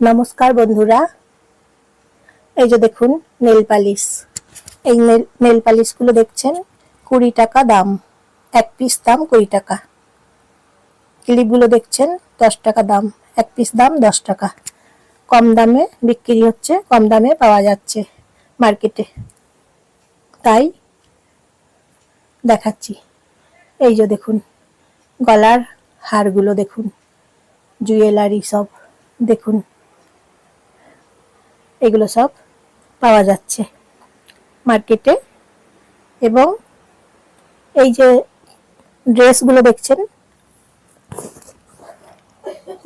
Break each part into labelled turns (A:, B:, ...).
A: নমস্কার বন্ধুরা। এই যে দেখুন, নেল পালিশ। এই নেল পালিশগুলো দেখছেন, কুড়ি টাকা দাম। এক পিস দাম কুড়ি টাকা। ক্লিপগুলো দেখছেন, দশ টাকা দাম। এক পিস দাম দশ টাকা। কম দামে বিক্রি হচ্ছে, কম দামে পাওয়া যাচ্ছে মার্কেটে। তাই দেখাচ্ছি। এই যে দেখুন, গলার হারগুলো দেখুন, জুয়েলারি সব দেখুন। এগুলো সব পাওয়া যাচ্ছে মার্কেটে। এবং এই যে ড্রেসগুলো দেখছেন,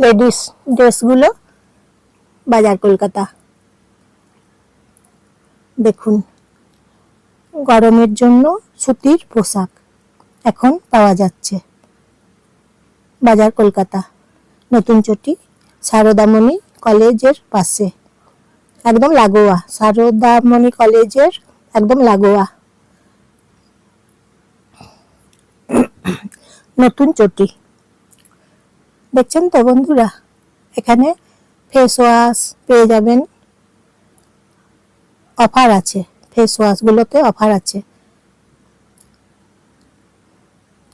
A: লেডিস ড্রেসগুলো বাজার কলকাতা। দেখুন, গরমের জন্য সুতির পোশাক এখন পাওয়া যাচ্ছে বাজার কলকাতা। নতুন চটি সারদামণি কলেজের পাশে। একদম লাগোয়া। সারদামণি কলেজের একদম লাগোয়া। নতুন চটি। দেখছেন তো বন্ধুরা? এখানে ফেস ওয়াশ পেয়ে যাবেন। অফার আছে। ফেস ওয়াশগুলোতে অফার আছে।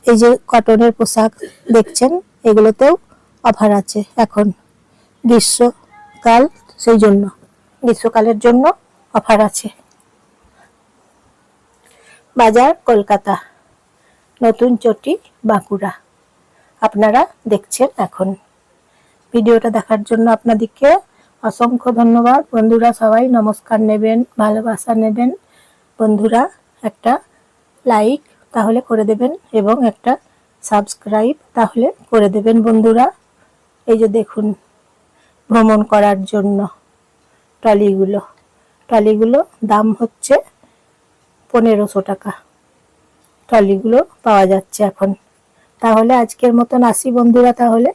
A: এই যে কটনের পোশাক দেখছেন, এগুলোতেও অফার আছে এখন। গ্রীষ্মকাল, সেই জন্য। গ্রীষ্মকালের জন্য অফার আছে। বাজার কলকাতা, নতুন চটি বাঁকুড়া। আপনারা দেখছেন এখন। ভিডিওটা দেখার জন্য আপনাদেরকে অসংখ্য ধন্যবাদ। বন্ধুরা, সবাই নমস্কার নেবেন, ভালোবাসা নেবেন। বন্ধুরা, একটা লাইক তাহলে করে দেবেন এবং একটা সাবস্ক্রাইব তাহলে করে দেবেন বন্ধুরা। এই যে দেখুন, ভ্রমণ করার জন্য। ট্রলিগুলো টলিগুলো দাম হচ্ছে পনেরোশো টাকা। টলিগুলো পাওয়া যাচ্ছে এখন। তাহলে আজকের মতন আসি বন্ধুরা তাহলে।